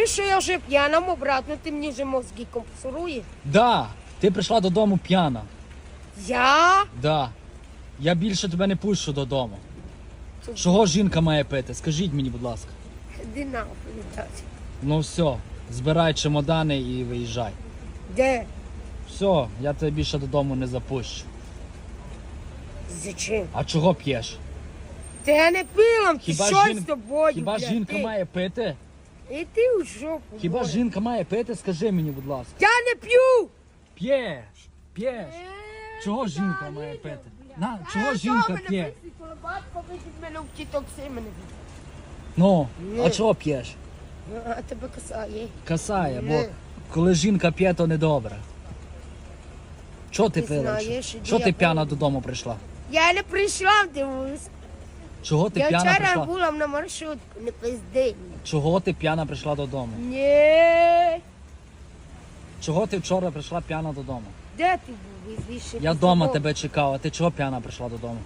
тобі, що я вже п'янам обратно, ти мені вже мозги компенсуєш? Да, ти прийшла додому п'яна. Я? Да. Я більше тебе не пущу додому. Чого жінка має пити? Скажіть мені, будь ласка. Нахуй, дядь. Ну все, збирай чемодани і виїжджай. Де? Все, я тебе більше додому не запущу. Зачем? А чого п'єш? Та я не пила, ти Хіба що жін- з тобою, Хіба блядь, жінка ти? має пити? І ти у жопу. Хіба жінка має пити? Скажи мені, будь ласка. Я не п'ю! П'єш, п'єш. Чого жінка має пити? На, чого жінка п'є? Батько видить мене в тіток мене. Ну, а Ні. чого п'єш? А тебе касає. Касає, бо Ні. коли жінка п'є, то недобре. Чого ти Ти пила? знаєш, я ти п'яна додому прийшла? Я не прийшла, дивись. Чого ти Я п'яна вчора прийшла? була на маршрутку, не пизди. Чого ти п'яна прийшла додому? Ні. Чого ти вчора прийшла п'яна додому? Де ти був? Я вдома тебе чекав, а ти чого п'яна прийшла додому?